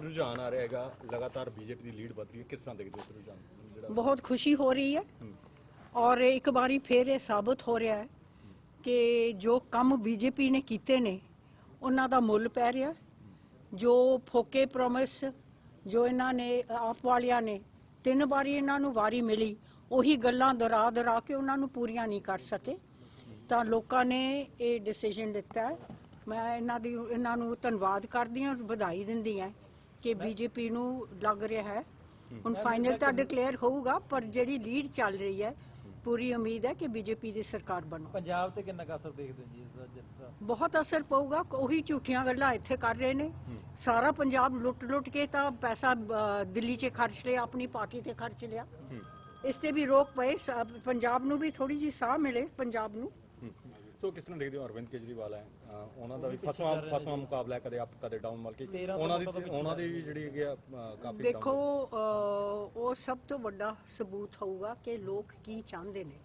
ਰੁਝਾਨ ਆ ਰਿਹਾ ਹੈਗਾ ਲਗਾਤਾਰ ਬੀਜੇਪੀ ਦੀ ਲੀਡ ਵੱਧ ਰਹੀ ਹੈ। ਕਿਸ ਤਰ੍ਹਾਂ ਦੇਖਦੇ ਹੋ ਇਸ ਰੁਝਾਨ ਨੂੰ? ਜਿਹੜਾ ਬਹੁਤ ਖੁਸ਼ੀ ਹੋ ਰਹੀ ਹੈ। ਔਰ ਇੱਕ ਵਾਰੀ ਫੇਰ ਇਹ ਸਾਬਤ ਹੋ ਰਿਹਾ ਹੈ ਕਿ ਜੋ ਕੰਮ ਬੀਜੇਪੀ ਨੇ ਕੀਤੇ ਨੇ ਉਹਨਾਂ ਦਾ ਮੁੱਲ ਪੈ ਰਿਹਾ। ਜੋ ਫੋਕੇ ਪ੍ਰੋਮਿਸ ਜੋ ਇਹਨਾਂ ਨੇ ਆਪ ਵਾਲਿਆਂ ਨੇ ਤਿੰਨ ਵਾਰੀ ਇਹਨਾਂ ਨੂੰ ਵਾਰੀ ਮਿਲੀ ਉਹੀ ਗੱਲਾਂ ਦੁਹਰਾ ਦੁਹਰਾ ਕੇ ਉਹਨਾਂ ਨੂੰ ਪੂਰੀਆਂ ਨਹੀਂ ਕਰ ਸਕੇ। ਤਾਂ ਲੋਕਾਂ ਨੇ ਇਹ ਡਿਸੀਜਨ ਹੈ। ਮੈਂ ਇਹਨਾਂ ਦੀ ਇਹਨਾਂ ਨੂੰ ਧੰਨਵਾਦ ਕਰਦੀ ਹਾਂ ਵਧਾਈ ਦਿੰਦੀ ਹਾਂ। ਕਿ ਬੀਜੇਪੀ ਨੂੰ ਲੱਗ ਰਿਹਾ ਹੈ। ਹੁਣ ਫਾਈਨਲ ਤਾਂ ਡਿਕਲੇਅਰ ਹੋਊਗਾ ਪਰ ਜਿਹੜੀ ਲੀਡ ਚੱਲ ਰਹੀ ਹੈ ਪੂਰੀ ਉਮੀਦ ਹੈ ਕਿ ਬੀਜੇਪੀ ਦੀ ਸਰਕਾਰ ਬਣੂ। ਪੰਜਾਬ ਤੇ ਕਿੰਨਾ ਅਸਰ ਦੇਖਦੇ ਜੀ ਇਸ ਦਾ ਬਹੁਤ ਅਸਰ ਪਊਗਾ ਉਹੀ ਝੂਠੀਆਂ ਗੱਲਾਂ ਇੱਥੇ ਕਰ ਰਹੇ ਨੇ। ਸਾਰਾ ਪੰਜਾਬ ਲੁੱਟ ਲੁੱਟ ਕੇ ਤਾਂ ਪੈਸਾ ਦਿੱਲੀ 'ਚ ਖਰਚ ਲਿਆ ਆਪਣੀ ਪਾਰਟੀ ਤੇ ਖਰਚ ਲਿਆ। ਇਸ ਤੇ ਵੀ ਰੋਕ ਪਏ ਪੰਜਾਬ ਨੂੰ ਵੀ ਥੋੜੀ ਜੀ ਸਾਹ ਮਿਲੇ ਪੰਜਾਬ ਨੂੰ। ਸੋ ਕਿਸ ਤਰ੍ਹਾਂ ਦੇਖਦੇ ਹੋ ਅਰਵਿੰਦ ਕੇਜਰੀਵਾਲ ਹੈ? ਉਹਨਾਂ ਦਾ ਵੀ ਫਸਵਾ ਫਸਵਾ ਮੁਕਾਬਲਾ ਹੈ ਕਦੇ ਅਪ ਕਦੇ ਡਾਊਨ ਮਲ ਕੇ ਤੇਰਾਂ ਉਹਨਾਂ ਦੀ ਉਹਨਾਂ ਦੀ ਵੀ ਜਿਹੜੀ ਹੈਗੀ ਕਾਫੀ ਦੇਖੋ ਉਹ ਸਭ ਤੋਂ ਵੱਡਾ ਸਬੂਤ ਹੋਊਗਾ ਕਿ ਲੋਕ ਕੀ ਚਾਹੁੰਦੇ ਨੇ।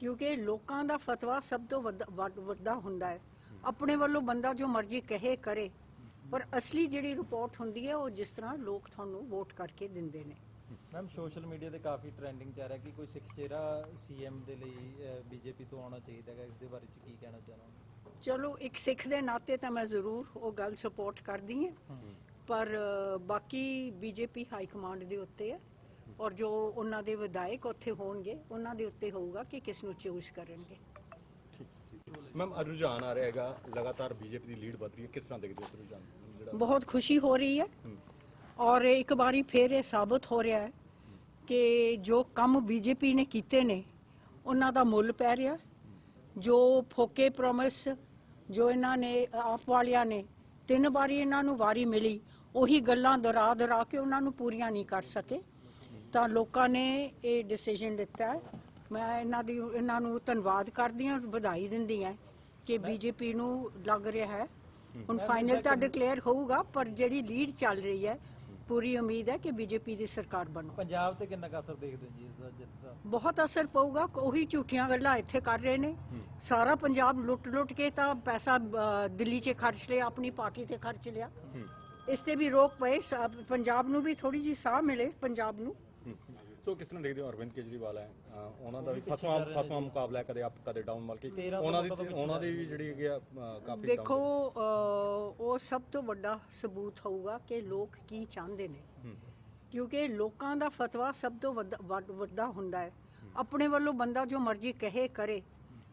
ਕਿਉਂਕਿ ਲੋਕਾਂ ਦਾ ਫਤਵਾ ਸਭ ਤੋਂ ਵੱਡਾ ਹੁੰਦਾ ਹੈ। ਆਪਣੇ ਵੱਲੋਂ ਬੰਦਾ ਜੋ ਮਰਜ਼ੀ ਕਹੇ ਕਰੇ। ਪਰ ਅਸਲੀ ਜਿਹੜੀ ਰਿਪੋਰਟ ਹੁੰਦੀ ਹੈ ਉਹ ਜਿਸ ਤਰ੍ਹਾਂ ਲੋਕ ਤੁਹਾਨੂੰ ਵੋਟ ਕਰਕੇ ਦਿੰਦੇ ਨੇ। ਮੈਮ ਸੋਸ਼ਲ ਮੀਡੀਆ ਤੇ ਕਾਫੀ ਟ੍ਰੈਂਡਿੰਗ ਚੱਲ ਰਿਹਾ ਕਿ ਕੋਈ ਸਿੱਖ ਚਿਹਰਾ ਸੀਐਮ ਦੇ ਲਈ ਬੀਜੇਪੀ ਤੋਂ ਆਉਣਾ ਚਾਹੀਦਾ ਹੈ ਇਸ ਦੇ ਬਾਰੇ ਚ ਕੀ ਕਹਿਣਾ ਚਾਹਣਾ ਚਲੋ ਇੱਕ ਸਿੱਖ ਦੇ ਨਾਤੇ ਤਾਂ ਮੈਂ ਜ਼ਰੂਰ ਉਹ ਗੱਲ ਸਪੋਰਟ ਕਰਦੀ ਹਾਂ। ਪਰ ਬਾਕੀ ਬੀਜੇਪੀ ਹਾਈ ਕਮਾਂਡ ਦੇ ਉੱਤੇ ਹੈ। ਔਰ ਜੋ ਉਹਨਾਂ ਦੇ ਵਿਧਾਇਕ ਉੱਥੇ ਹੋਣਗੇ ਉਹਨਾਂ ਦੇ ਉੱਤੇ ਹੋਊਗਾ ਕਿ ਕਿਸ ਨੂੰ ਚੂਜ਼ ਕਰਨਗੇ। ਮੈਮ ਰੁਝਾਨ ਆ ਰਿਹਾ ਹੈਗਾ ਲਗਾਤਾਰ ਬੀਜੇਪੀ ਦੀ ਲੀਡ ਵੱਧ ਰਹੀ ਹੈ। ਕਿਸ ਤਰ੍ਹਾਂ ਦੇਖਦੇ ਹੋ ਰੁਝਾਨ ਬਹੁਤ ਖੁਸ਼ੀ ਹੋ ਰਹੀ ਹੂੰ। ਔਰ ਇੱਕ ਵਾਰੀ ਫੇਰ ਇਹ ਸਾਬਤ ਹੋ ਰਿਹਾ ਹੈ ਕਿ ਜੋ ਕੰਮ ਬੀਜੇਪੀ ਨੇ ਕੀਤੇ ਨੇ ਉਹਨਾਂ ਦਾ ਮੁੱਲ ਪੈ ਰਿਹਾ। ਜੋ ਫੋਕੇ ਪ੍ਰੋਮਿਸ ਜੋ ਇਹਨਾਂ ਨੇ ਆਪ ਵਾਲਿਆਂ ਨੇ ਤਿੰਨ ਵਾਰੀ ਇਹਨਾਂ ਨੂੰ ਵਾਰੀ ਮਿਲੀ ਉਹੀ ਗੱਲਾਂ ਦੁਹਰਾ ਦੁਹਰਾ ਕੇ ਉਹਨਾਂ ਨੂੰ ਪੂਰੀਆਂ ਨਹੀਂ ਕਰ ਸਕੇ। ਤਾਂ ਲੋਕਾਂ ਨੇ ਇਹ ਡਿਸੀਜਨ ਹੈ। ਮੈਂ ਇਹਨਾਂ ਦੀ ਇਹਨਾਂ ਨੂੰ ਧੰਨਵਾਦ ਕਰਦੀ ਹਾਂ ਵਧਾਈ ਦਿੰਦੀ ਹਾਂ ਕਿ ਬੀਜੇਪੀ ਨੂੰ ਲੱਗ ਰਿਹਾ ਹੈ। ਹੁਣ ਫਾਈਨਲ ਤਾਂ ਡਿਕਲੇਅਰ ਹੋਊਗਾ ਪਰ ਜਿਹੜੀ ਲੀਡ ਚੱਲ ਰਹੀ ਹੈ ਪੂਰੀ ਉਮੀਦ ਹੈ ਕਿ ਬੀਜੇਪੀ ਦੀ ਸਰਕਾਰ ਬਣੂ। ਪੰਜਾਬ ਤੇ ਕਿੰਨਾ ਕੁ ਅਸਰ ਦੇਖਦੇ ਹੋ ਜੀ ਇਸ ਦਾ ਜਿਸ ਦਾ? ਬਹੁਤ ਅਸਰ ਪਊਗਾ ਉਹੀ ਝੂਠੀਆਂ ਗੱਲਾਂ ਇੱਥੇ ਕਰ ਰਹੇ ਨੇ। ਸਾਰਾ ਪੰਜਾਬ ਲੁੱਟ ਲੁੱਟ ਕੇ ਤਾਂ ਪੈਸਾ ਅ, ਦਿੱਲੀ 'ਚ ਖਰਚ ਲਿਆ ਆਪਣੀ ਪਾਰਟੀ ਤੇ ਖਰਚ ਲਿਆ। ਇਸ ਤੇ ਵੀ ਰੋਕ ਪਏ ਸ- ਪੰਜਾਬ ਨੂੰ ਵੀ ਥੋੜੀ ਜੀ ਸਾਹ ਮਿਲੇ ਪੰਜਾਬ ਨੂੰ। ਸੋ ਕਿਸ ਤਰ੍ਹਾਂ ਦੇਖਦੇ ਹੋ ਅਰਵਿੰਦ ਕੇਜਰੀਵਾਲ ਹੈ? ਅਹ ਉਹਨਾਂ ਦਾ ਵੀ ਫਸਵਾ ਫਸਵਾ ਮੁਕਾਬਲਾ ਹੈ ਕਦੇ ਅਪ ਕਦੇ ਡਾਊਨ ਮਲ ਕੇ ਤੇਰਾਂ ਉਹਨਾਂ ਤੋਂ ਦੀ ਉਹਨਾਂ ਦੀ ਵੀ ਜਿਹੜੀ ਹੈਗੀ ਆ ਅਹ ਕਾਫੀ ਦੇਖੋ ਅ, ਉਹ ਸਭ ਤੋਂ ਵੱਡਾ ਸਬੂਤ ਹੋਊਗਾ ਕਿ ਲੋਕ ਕੀ ਚਾਹੁੰਦੇ ਨੇ। ਕਿਉਂਕਿ ਲੋਕਾਂ ਦਾ ਫਤਵਾ ਸਭ ਤੋਂ ਵੱਡਾ- ਵੱਡ- ਵੱਡਾ ਹੁੰਦਾ ਹੈ। ਆਪਣੇ ਵੱਲੋਂ ਬੰਦਾ ਜੋ ਮਰਜ਼ੀ ਕਹੇ ਕਰੇ।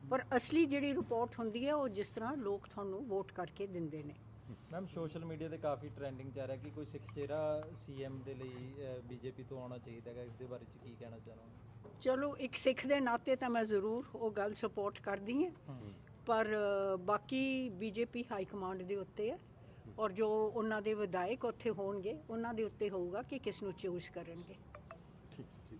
ਪਰ ਅਸਲੀ ਜਿਹੜੀ ਰਿਪੋਰਟ ਹੁੰਦੀ ਹੈ ਉਹ ਜਿਸ ਤਰ੍ਹਾਂ ਲੋਕ ਤੁਹਾਨੂੰ ਵੋਟ ਕਰਕੇ ਦਿੰਦੇ ਨੇ। ਮੈਮ ਸੋਸ਼ਲ ਮੀਡੀਆ ਤੇ ਕਾਫੀ ਟ੍ਰੈਂਡਿੰਗ ਚੱਲ ਰਿਹਾ ਕਿ ਕੋਈ ਸਿੱਖ ਚਿਹਰਾ ਸੀਐਮ ਦੇ ਲਈ ਬੀਜੇਪੀ ਤੋਂ ਆਉਣਾ ਚਾਹੀਦਾ ਹੈ ਇਸ ਦੇ ਬਾਰੇ ਚ ਕੀ ਕਹਿਣਾ ਚਾਹਣਾ ਚਲੋ ਇੱਕ ਸਿੱਖ ਦੇ ਨਾਤੇ ਤਾਂ ਮੈਂ ਜ਼ਰੂਰ ਉਹ ਗੱਲ ਸਪੋਰਟ ਕਰਦੀ ਹਾਂ ਪਰ ਬਾਕੀ ਬੀਜੇਪੀ ਹਾਈ ਕਮਾਂਡ ਦੇ ਉੱਤੇ ਹੈ ਔਰ ਜੋ ਉਹਨਾਂ ਦੇ ਵਿਧਾਇਕ ਉੱਥੇ ਹੋਣਗੇ ਉਹਨਾਂ ਦੇ ਉੱਤੇ ਹੋਊਗਾ ਕਿ ਕਿਸ ਨੂੰ ਚੂਜ਼ ਕਰਨਗੇ।